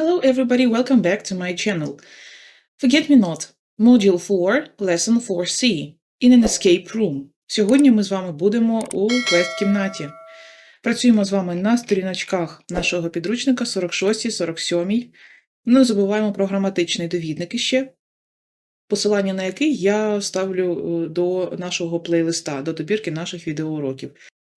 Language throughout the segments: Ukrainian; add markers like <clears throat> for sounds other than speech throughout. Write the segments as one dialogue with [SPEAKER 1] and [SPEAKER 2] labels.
[SPEAKER 1] Hello everybody, welcome back to my channel. Forget Me Not, Module 4, Lesson 4C, In an Escape Room. Сьогодні ми з вами будемо у квест-кімнаті. Працюємо з вами на сторіночках нашого підручника 46, 47. Не забуваємо про граматичний довідник іще, посилання на який я ставлю е, до нашого плейлиста, до добірки наших відеоуроків.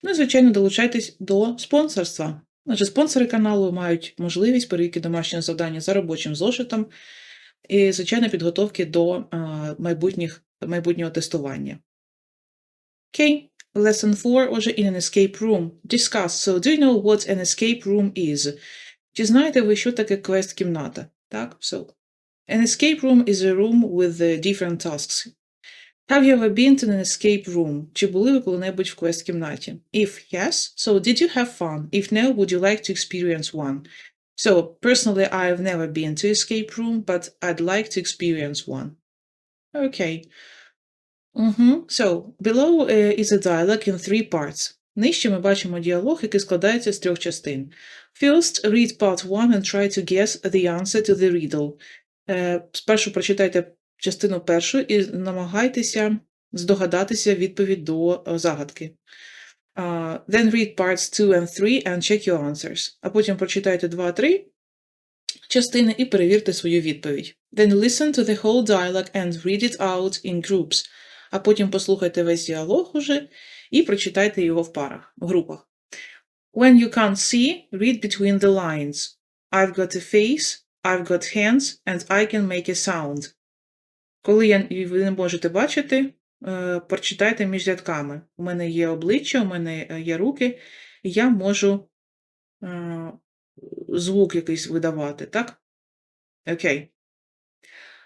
[SPEAKER 1] Ну і, звичайно, долучайтесь до спонсорства. Адже спонсори каналу мають можливість перевірки домашнього завдання за робочим зошитом і, звичайно, підготовки до е, майбутніх, майбутнього тестування. Окей, lesson 4, отже, in an escape room. Discuss. So, do you know what an escape room is? Чи знаєте ви, що таке квест-кімната? Так, so. An escape room is a room with uh, different tasks. Have you ever been to an escape room? Чи були ви коли-небудь в квест-кімнаті? If yes, so did you have fun? If no, would you like to experience one? So, personally, I've never been to escape room, but I'd like to experience one. Okay. Mm-hmm. So, below uh, is a dialogue in three parts. Нижче ми бачимо діалог, який складається з трьох частин. First, read part one and try to guess the answer to the riddle. Е, Спершу прочитайте частину першу і намагайтеся здогадатися відповідь до е, загадки. Uh, then read parts 2 and 3 and check your answers. А потім прочитайте 2-3 частини і перевірте свою відповідь. Then listen to the whole dialogue and read it out in groups. А потім послухайте весь діалог уже і прочитайте його в парах, в групах. When you can't see, read between the lines. I've got a face, I've got hands, and I can make a sound. Коли ви не можете бачити, е, прочитайте між рядками. У мене є обличчя, у мене е, є руки, і я можу е, звук якийсь видавати, так? Окей.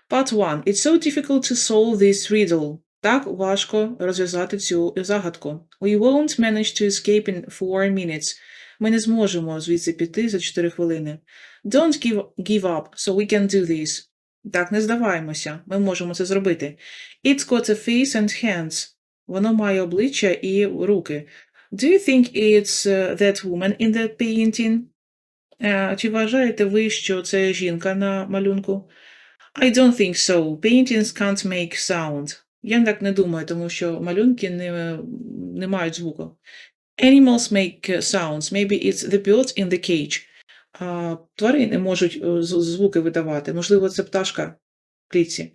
[SPEAKER 1] Part 1. It's so difficult to solve this riddle. Так важко розв'язати цю загадку. We won't manage to escape in 4 minutes. Ми не зможемо звідси піти за 4 хвилини. Don't give, give up, so we can do this. Так, не здаваємося, ми можемо це зробити. It's got a face and hands. Воно має обличчя і руки. Do you think it's uh, that woman in that painting? Е, Чи вважаєте ви, що це жінка на малюнку? I don't think so. Paintings can't make sound. Я так не думаю, тому що малюнки не, не мають звуку. Animals make uh, sounds. Maybe it's the bird in the cage. Тварини можуть е, звуки видавати. Можливо, це пташка в клітці.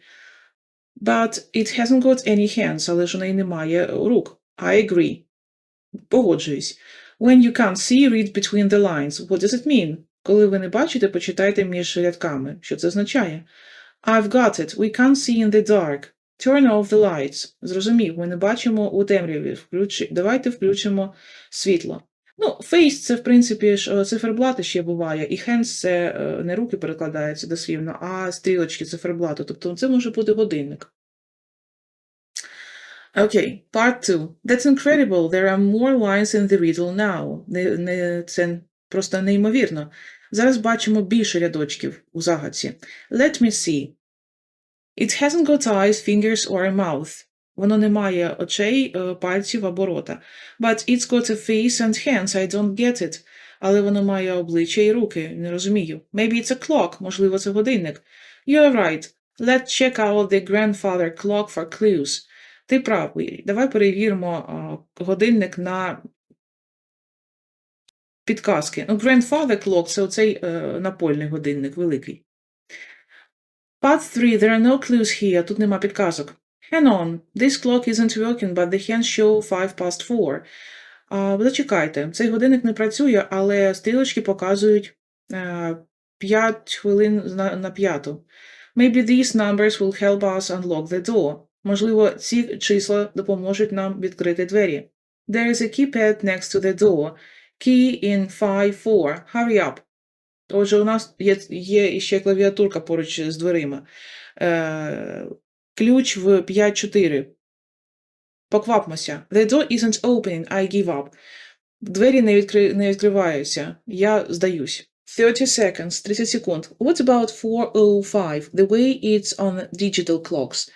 [SPEAKER 1] But it hasn't got any hands, але ж у неї немає рук. I agree. Погоджуюсь. When you can't see, read between the lines. What does it mean? Коли ви не бачите, почитайте між рядками. Що це означає? I've got it. We can't see in the dark. Turn off the lights. Зрозумів, ми не бачимо у темряві. Включи... Давайте включимо світло. Ну, face – це, в принципі, ж е, циферблати ще буває, і hands – це е, не руки перекладаються дослівно, а стрілочки циферблату. Тобто це може бути годинник. Окей, part 2. That's incredible. There are more lines in the riddle now. Не, не, це просто неймовірно. Зараз бачимо більше рядочків у загадці. Let me see. It hasn't got eyes, fingers or a mouth. Воно не має очей, е, пальців або рота. But it's got a face and hands, I don't get it. Але воно має обличчя і руки, не розумію. Maybe it's a clock, можливо, це годинник. You're right. Let's check out the grandfather clock for clues. Ти правий. Давай перевіримо годинник на підказки. Ну, grandfather clock – це оцей е, напольний годинник, великий. Part 3. There are no clues here. Тут нема підказок. Hang on. This clock isn't working, but the hands show 5 past 4. А, зачекайте. Цей годинник не працює, але стрілочки показують е, 5 хвилин на, п'яту. Maybe these numbers will help us unlock the door. Можливо, ці числа допоможуть нам відкрити двері. There is a keypad next to the door. Key in 5-4. Hurry up. Отже, у нас є, є іще клавіатурка поруч з дверима. Е, ключ в 5-4. Поквапмося. The door isn't opening, I give up. Двері не, відкри... не відкриваються. Я здаюсь. 30 seconds, 30 секунд. What about 405, the way it's on digital clocks?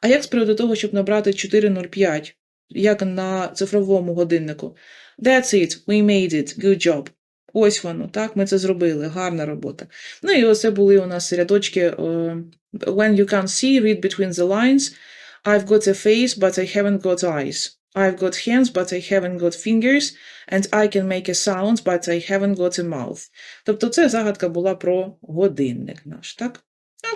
[SPEAKER 1] А як з приводу того, щоб набрати 405, як на цифровому годиннику? That's it, we made it, good job. Ось воно, так, ми це зробили. Гарна робота. Ну і оце були у нас рядочки. е, When you can't see, read between the lines. I've got a face, but I haven't got eyes. I've got hands, but I haven't got fingers. And I can make a sound, but I haven't got a mouth. Тобто це загадка була про годинник наш, так?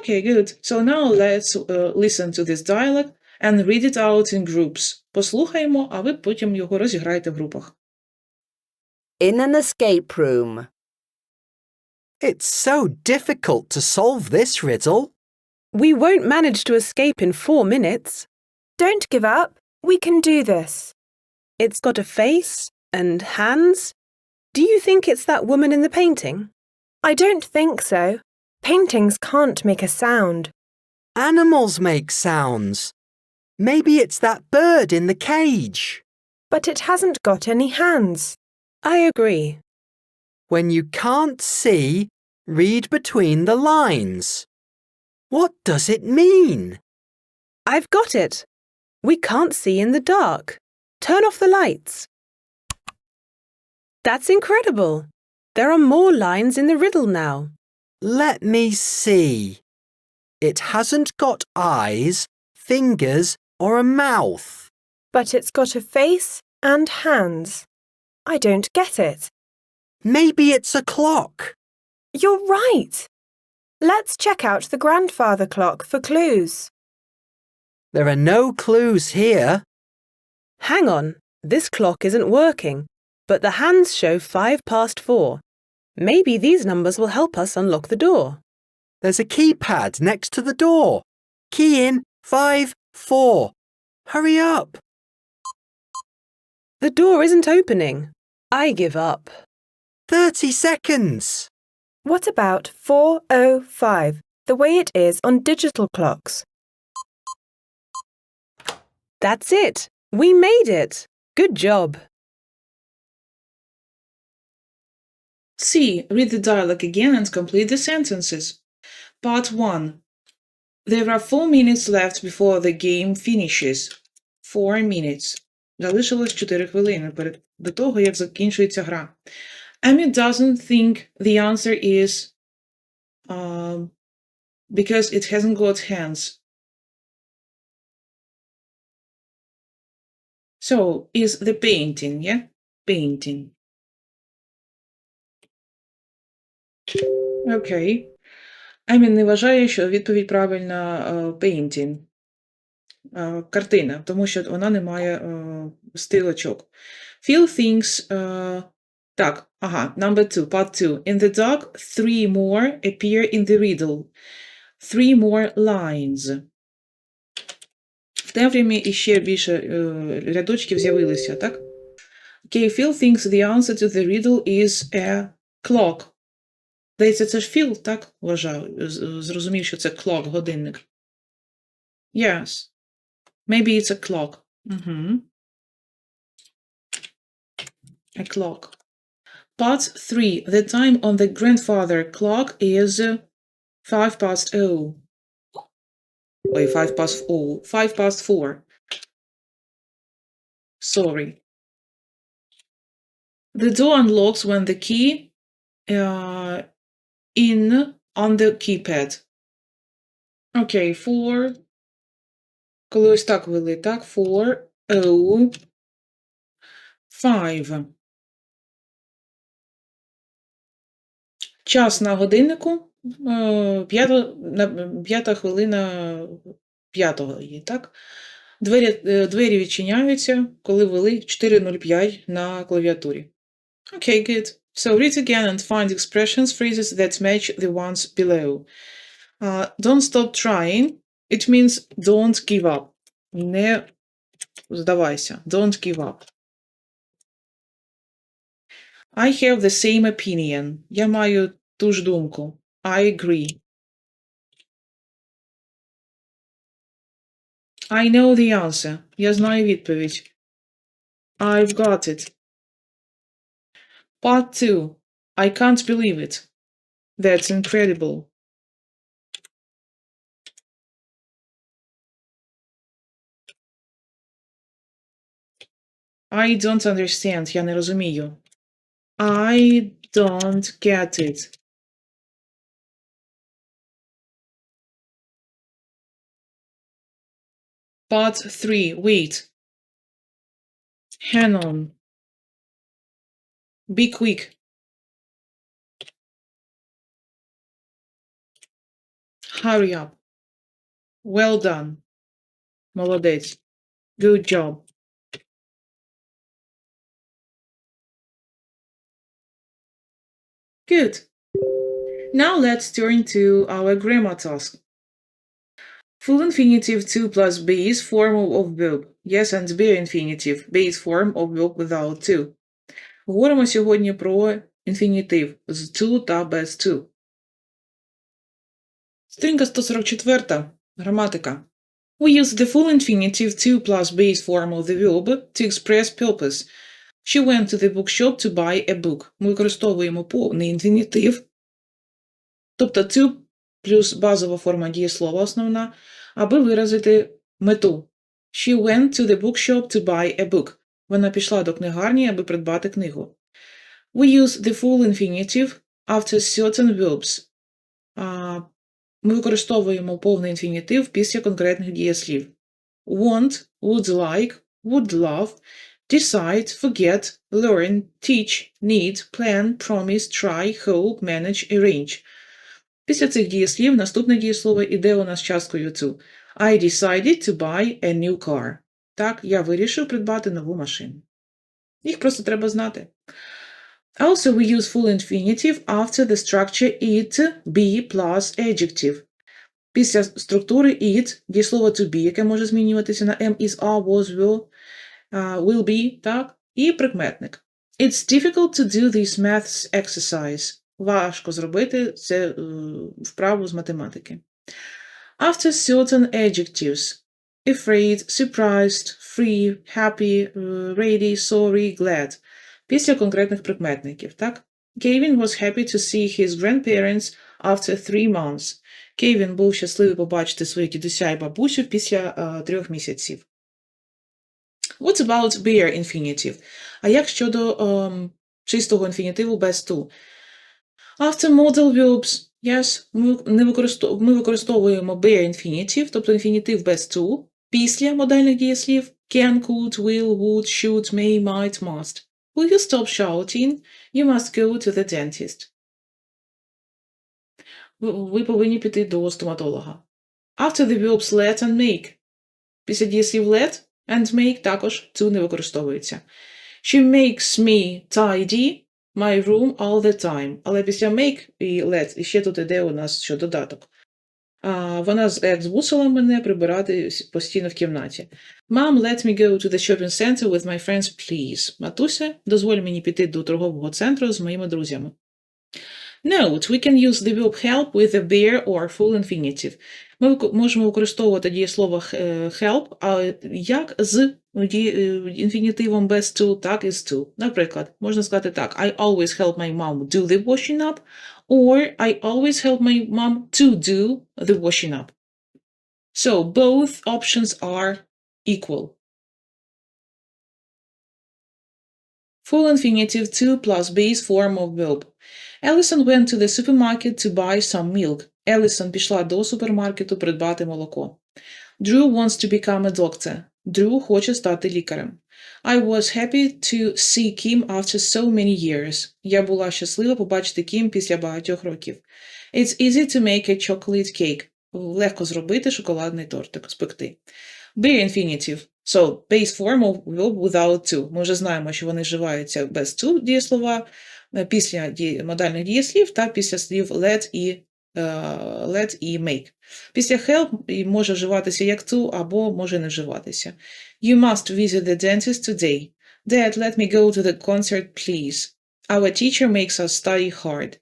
[SPEAKER 1] Okay, good. So now let's uh, listen to this dialogue and read it out in groups. Послухаємо, а ви потім його розіграєте в групах.
[SPEAKER 2] In an escape room.
[SPEAKER 3] It's so difficult to solve this riddle.
[SPEAKER 4] We won't manage to escape in four minutes.
[SPEAKER 5] Don't give up. We can do this.
[SPEAKER 4] It's got a face and hands. Do you think it's that woman in the painting?
[SPEAKER 5] I don't think so. Paintings can't make a sound.
[SPEAKER 3] Animals make sounds. Maybe it's that bird in the cage.
[SPEAKER 5] But it hasn't got any hands.
[SPEAKER 4] I agree.
[SPEAKER 3] When you can't see, read between the lines. What does it mean?
[SPEAKER 4] I've got it. We can't see in the dark. Turn off the lights. That's incredible. There are more lines in the riddle now.
[SPEAKER 3] Let me see. It hasn't got eyes, fingers, or a mouth.
[SPEAKER 5] But it's got a face and hands. I don't get it.
[SPEAKER 3] Maybe it's a clock.
[SPEAKER 5] You're right. Let's check out the grandfather clock for clues.
[SPEAKER 3] There are no clues here.
[SPEAKER 4] Hang on, this clock isn't working, but the hands show five past four. Maybe these numbers will help us unlock the door.
[SPEAKER 3] There's a keypad next to the door. Key in 5 4. Hurry up.
[SPEAKER 4] The door isn't opening. I give up.
[SPEAKER 3] 30 seconds.
[SPEAKER 5] What about 405, the way it is on digital clocks?
[SPEAKER 4] That's it. We made it. Good job.
[SPEAKER 1] C. Read the dialogue again and complete the sentences. Part 1. There are four minutes left before the game finishes. Four minutes. Залишилось 4 хвилини перед до того, як закінчується гра. Amy doesn't think the answer is um, because it hasn't got hands. So, is the painting, yeah? Painting. Окей. Емін не вважає, що відповідь правильна е, painting. Е, Картина, тому що вона не має е, стилочок. Phil thinks. е, Так, ага, number two, part two. In the dark, three more appear in the riddle. Three more lines. В темряві іще більше рядочків з'явилися, так? Окей, Phil thinks the answer to the riddle is a clock. Здається, це ж Філ, так? Вважав, зрозумів, що це clock, годинник. Yes. Maybe it's a clock. Mm-hmm. A clock. Part 3. The time on the grandfather clock is 5 past o. Wait, 5 past 0. 5 past 4. Sorry. The door unlocks when the key uh, in on the keypad. Okay, 4, Коли ось так вели, так? Four, oh, five. Час на годиннику. е, П'ята, хвилина п'ятого є, так? Двері, е, двері відчиняються, коли ввели 4.05 на клавіатурі. Okay, good. So read again and find expressions, phrases that match the ones below. Uh, don't stop trying. It means don't give up. Не здавайся. Don't give up. I have the same opinion. Я маю ту ж думку. I agree. I know the answer. Я знаю відповідь. I've got it. Part 2. I can't believe it. That's incredible. I don't understand. Я не розумію. I don't get it. Part 3. Wait. Hang on. Be quick. Hurry up. Well done. Молодець. Good job. Good. Now let's turn to our grammar task. Full infinitive 2 plus base form of verb. Yes and bare infinitive. Base form of verb without to. Говоримо сьогодні про інфінітив з to та без to. Сторінка 144. Граматика. We use the full infinitive 2 plus base form of the verb to express purpose. She went to the bookshop to buy a book. Ми використовуємо повний інфінітив, тобто to плюс базова форма дієслова основна, аби виразити мету. She went to the bookshop to buy a book. Вона пішла до книгарні, аби придбати книгу. We use the full infinitive after certain verbs. Ми використовуємо повний інфінітив після конкретних дієслів. Want, would like, would love, decide, forget, learn, teach, need, plan, promise, try, hope, manage, arrange. Після цих дієслів наступне дієслово іде у нас часткою to. I decided to buy a new car. Так, я вирішив придбати нову машину. Їх просто треба знати. Also, we use full infinitive after the structure it, be plus adjective. Після структури it дієслово to be, яке може змінюватися на am, is, are, was, uh, will be, так, і прикметник. It's difficult to do this maths exercise. Важко зробити це е, вправу з математики. After certain adjectives afraid, surprised, free, happy, е, ready, sorry, glad. Після конкретних прикметників, так? Kevin was happy to see his grandparents after three months. Кевін був щасливий побачити своїх дідуся і бабусю після е, трьох місяців. What about bare infinitive? А як щодо ем, чистого інфінітиву без to? After modal verbs, yes, ми, не використов, ми використовуємо bare infinitive, тобто інфінітив без to, після модальних дієслів can, could, will, would, should, may, might, must. Will you stop shouting? You must go to the dentist. Ви повинні піти до стоматолога. After the verbs let and make. Після дієслів let and make також to не використовується. She makes me tidy my room all the time. Але після make і let, ще тут іде у нас що додаток. А, вона як змусила мене прибирати постійно в кімнаті. Mom, let me go to the shopping center with my friends, please. Матуся, дозволь мені піти до торгового центру з моїми друзями. Note, we can use the verb help with a bare or full infinitive. Ми вик- можемо використовувати дієслово х- е, help, а як з ді- е, інфінітивом без to, так і з to. Наприклад, можна сказати так: I always help my mom do the washing up, or I always help my mom to do the washing up. So both options are equal. Full infinitive 2 plus base form of verb. Ellison went to the supermarket to buy some milk. Ellison пішла до супермаркету придбати молоко. Drew wants to become a doctor. Drew хоче стати лікарем. I was happy to see Kim after so many years. Я була щаслива побачити Кім після багатьох років. It's easy to make a chocolate cake. Легко зробити шоколадний тортик, спекти. Bare infinitive. So, base form of verb without to. Ми вже знаємо, що вони вживаються без to дієслова, після модальних дієслів та після слів let і, let і make. Після help може вживатися як to, або може не вживатися. You must visit the dentist today. Dad, let me go to the concert, please. Our teacher makes us study hard.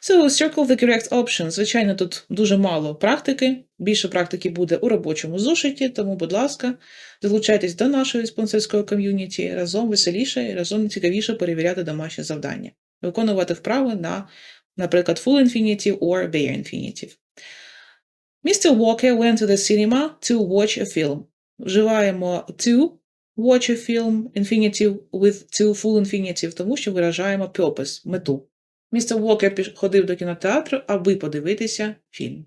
[SPEAKER 1] So, circle the correct option. Звичайно, тут дуже мало практики. Більше практики буде у робочому зошиті, тому, будь ласка, долучайтесь до нашої спонсорської ком'юніті. Разом веселіше і разом цікавіше перевіряти домашні завдання. Виконувати вправи на, наприклад, full infinitive or bare infinitive. Mr. Walker went to the cinema to watch a film. Вживаємо to watch a film, infinitive with to full infinitive, тому що виражаємо purpose, мету. Уокер піш- ходив до кінотеатру, аби подивитися фільм.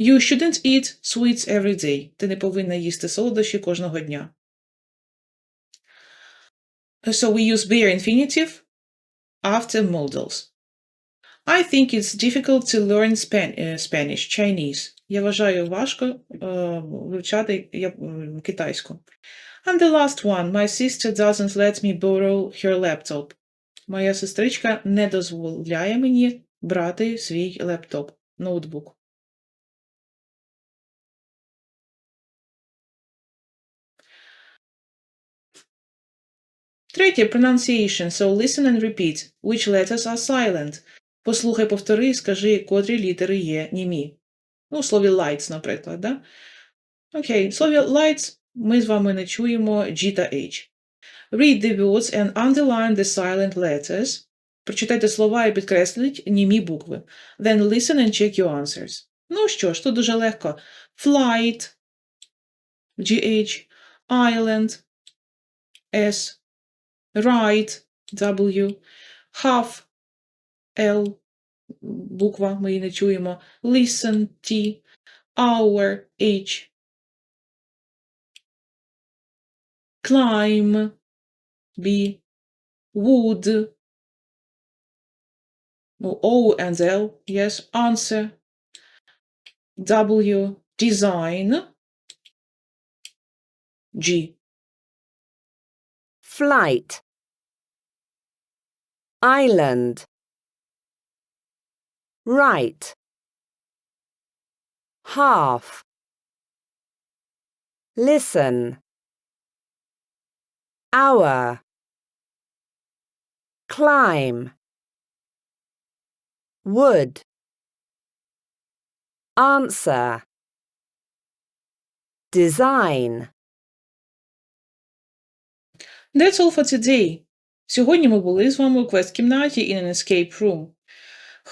[SPEAKER 1] You shouldn't eat sweets every day. Ти не повинна їсти солодощі кожного дня. So we use bare infinitive after modals. I think it's difficult to learn Span- е, Spanish, Chinese. Я вважаю важко е, вивчати я- м, китайську. And the last one. My sister doesn't let me borrow her laptop. Моя сестричка не дозволяє мені брати свій лептоп, ноутбук. Третє pronunciation. So listen and repeat. Which letters are silent? Послухай, повтори і скажи, котрі літери є німі. Ну, у слові lights, наприклад, да? Окей, в слові lights ми з вами не чуємо G та H. Read the words and underline the silent letters. Прочитайте слова і підкресліть німі букви. Then listen and check your answers. Ну що ж, тут дуже легко. Flight, GH, island, S, right, W, half, L, буква, ми її не чуємо. Listen, T, hour, H, climb, B, would, ну, O and L, yes, answer, W, design, G.
[SPEAKER 2] Flight. Island. Right. Half. Listen. Hour. Climb. Would. Answer. Design.
[SPEAKER 1] That's all for today. Сьогодні ми були з вами у квест-кімнаті in an escape room.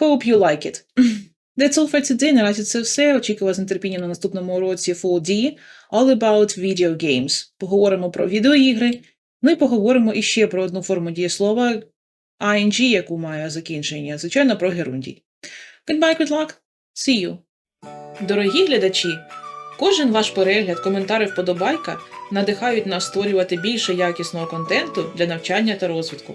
[SPEAKER 1] Hope you like it. <clears throat> That's all for today. Наразі це все. Очікую вас з на наступному уроці 4D All About Video Games. Поговоримо про відеоігри. Ну і поговоримо іще про одну форму дієслова ING, яку має закінчення. Звичайно, про герундій. Goodbye, good luck. See you. Дорогі глядачі, кожен ваш перегляд, коментар і вподобайка надихають нас створювати більше якісного контенту для навчання та розвитку.